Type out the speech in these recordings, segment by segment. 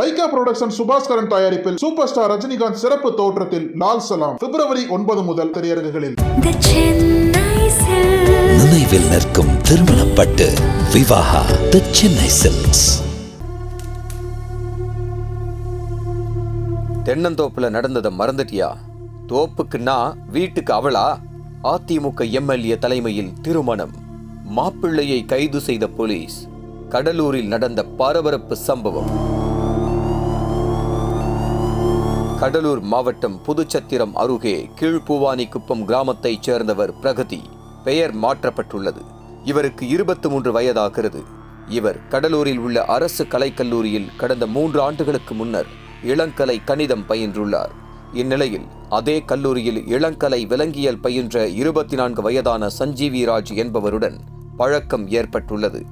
Lyca production Subaskaran தயாரிப்பில் super star Rajinikanth சிறப்பு தோற்றத்தில் லால் சலாம். பிப்ரவரி ஒன்பது முதல் திரையரங்குகளில். நினைவில் நிற்கும் திருமணப்பட்டு விவாகா தி சென்னை சில்க்ஸ் தென்னந்தோப்புல நடந்ததை மறந்துட்டியா? தோப்புக்குன்னா வீட்டுக்கு அவளா? அதிமுக எம்எல்ஏ தலைமையில் திருமணம். மாப்பிள்ளையை கைது செய்த போலீஸ். கடலூரில் நடந்த பரபரப்பு சம்பவம். கடலூர் மாவட்டம் புதுச்சத்திரம் அருகே கீழ்பூவானிக்குப்பம் கிராமத்தைச் சேர்ந்தவர் பிரகதி. பெயர் மாற்றப்பட்டுள்ளது. இவருக்கு இருபத்தி மூன்று வயதாகிறது. இவர் கடலூரில் உள்ள அரசு கலைக்கல்லூரியில் கடந்த மூன்று ஆண்டுகளுக்கு முன்னர் இளங்கலை கணிதம் பயின்றுள்ளார். இந்நிலையில் அதே கல்லூரியில் இளங்கலை விலங்கியல் பயின்ற இருபத்தி நான்கு வயதான சஞ்சீவி ராஜ் என்பவருடன் பழக்கம் ஏற்பட்டுள்ளது.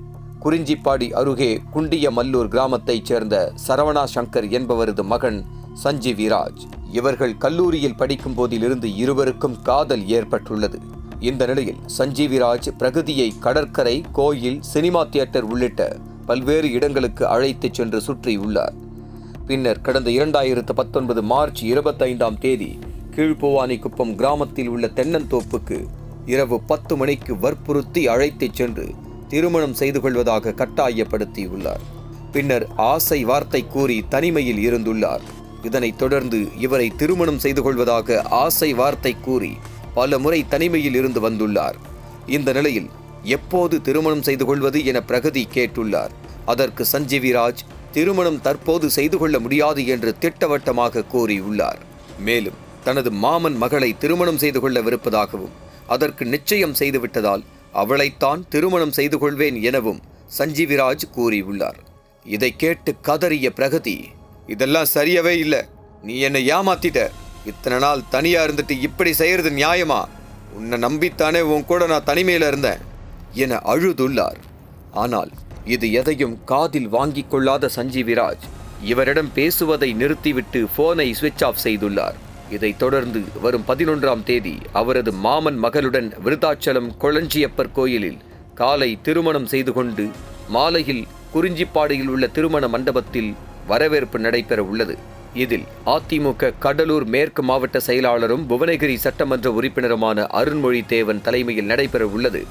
குறிஞ்சிப்பாடி அருகே குண்டியமல்லூர் கிராமத்தைச் சேர்ந்த சரவணா சங்கர் என்பவரது மகன் சஞ்சீவி ராஜ் இவர்கள் கல்லூரியில் படிக்கும் போதிலிருந்து இருவருக்கும் காதல் ஏற்பட்டுள்ளது. இந்த நிலையில் சஞ்சீவி ராஜ் பிரகதியை கடற்கரை கோயில் சினிமா தியேட்டர் உள்ளிட்ட பல்வேறு இடங்களுக்கு அழைத்துச் சென்று சுற்றியுள்ளார் பின்னர் கடந்த இரண்டாயிரத்து பத்தொன்பது மார்ச் இருபத்தைந்தாம் தேதி கீழ்பூவானிக்குப்பம் கிராமத்தில் உள்ள தென்னந்தோப்புக்கு இரவு பத்து மணிக்கு வற்புறுத்தி அழைத்துச் சென்று திருமணம் செய்து கொள்வதாக கட்டாயப்படுத்தியுள்ளார். பின்னர் ஆசை வார்த்தை கூறி தனிமையில் இருந்துள்ளார். இதனைத் தொடர்ந்து இவரை திருமணம் செய்து கொள்வதாக ஆசை வார்த்தை கூறி பல முறை தனிமையில் இருந்து வந்துள்ளார். இந்த நிலையில் எப்போது திருமணம் செய்து கொள்வது என பிரகதி கேட்டுள்ளார். அதற்கு சஞ்சீவிராஜ் திருமணம் தற்போது செய்து கொள்ள முடியாது என்று திட்டவட்டமாக கூறியுள்ளார். மேலும் தனது மாமன் மகளை திருமணம் செய்து கொள்ளவிருப்பதாகவும் அதற்கு நிச்சயம் செய்துவிட்டதால் அவளைத்தான் திருமணம் செய்து கொள்வேன் எனவும் சஞ்சீவிராஜ் கூறியுள்ளார். இதை கேட்டு கதறிய பிரகதி இதெல்லாம் சரியவே இல்லை. நீ என்னை ஏமாத்திட்ட. இத்தனை நாள் தனியாக இருந்துட்டு இப்படி செய்கிறது நியாயமா? உன்னை நம்பித்தானே உன் கூட நான் தனிமையில் இருந்தேன். என அழுதுள்ளார். ஆனால் இது எதையும் காதில் வாங்கிக் கொள்ளாத சஞ்சீவிராஜ் இவரிடம் பேசுவதை நிறுத்திவிட்டு போனை சுவிட்ச் ஆஃப் செய்துள்ளார். இதைத் தொடர்ந்து வரும் பதினொன்றாம் தேதி அவரது மாமன் மகளுடன் விருதாச்சலம் கொளஞ்சியப்பர் கோயிலில் காலை திருமணம் செய்து கொண்டு மாலையில் குறிஞ்சிப்பாடியில் உள்ள திருமண மண்டபத்தில் வரவேற்பு நடைபெற உள்ளது. இதில் அதிமுக கடலூர் மேற்கு மாவட்ட செயலாளரும் புவனகிரி சட்டமன்ற உறுப்பினருமான அருண்மொழி தேவன் தலைமையில் நடைபெற உள்ளது.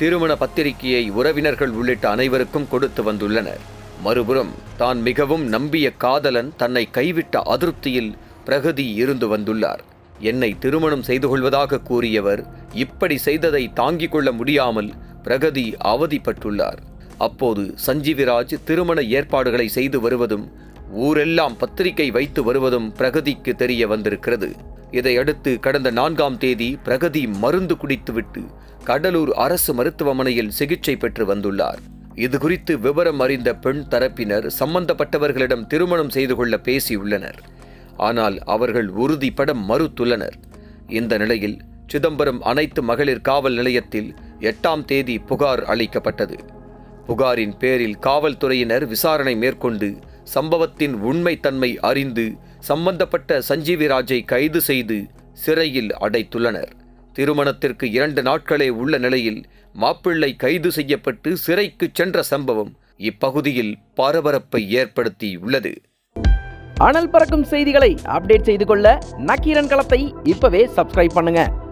திருமண பத்திரிகையை உறவினர்கள் உள்ளிட்ட அனைவருக்கும் கொடுத்து வந்துள்ளனர். மறுபுறம் தான் மிகவும் நம்பிய காதலன் தன்னை கைவிட்ட அதிருப்தியில் பிரகதி இருந்து வந்துள்ளார். என்னை திருமணம் செய்து கொள்வதாக கூறியவர் இப்படி செய்ததை தாங்கிக் கொள்ள முடியாமல் பிரகதி அவதிப்பட்டுள்ளார். அப்போது சஞ்சீவிராஜ் திருமண ஏற்பாடுகளை செய்து வருவதும் ஊரெல்லாம் பத்திரிகை வைத்து வருவதும் பிரகதிக்கு தெரிய வந்திருக்கிறது. இதையடுத்து கடந்த நான்காம் தேதி பிரகதி மருந்து குடித்துவிட்டு கடலூர் அரசு மருத்துவமனையில் சிகிச்சை பெற்று வந்துள்ளார். இது குறித்து விவரம் அறிந்த பெண் தரப்பினர் சம்பந்தப்பட்டவர்களிடம் திருமணம் செய்து கொள்ள பேசியுள்ளனர். ஆனால் அவர்கள் உறுதிப்பட மறுத்துள்ளனர். இந்த நிலையில் சிதம்பரம் அனைத்து மகளிர் காவல் நிலையத்தில் எட்டாம் தேதி புகார் அளிக்கப்பட்டது. புகாரின் பேரில் காவல்துறையினர் விசாரணை மேற்கொண்டு சம்பவத்தின் உண்மைத்தன்மை அறிந்து சம்பந்தப்பட்ட சஞ்சீவிராஜை கைது செய்து சிறையில் அடைத்துள்ளனர். திருமணத்திற்கு இரண்டு நாட்களே உள்ள நிலையில் மாப்பிள்ளை கைது செய்யப்பட்டு சிறைக்கு சென்ற சம்பவம் இப்பகுதியில் பரபரப்பை ஏற்படுத்தியுள்ளது. அனல் பறக்கும் செய்திகளை அப்டேட் செய்து கொள்ள நக்கீரன் களத்தை இப்பவே சப்ஸ்கிரைப் பண்ணுங்க.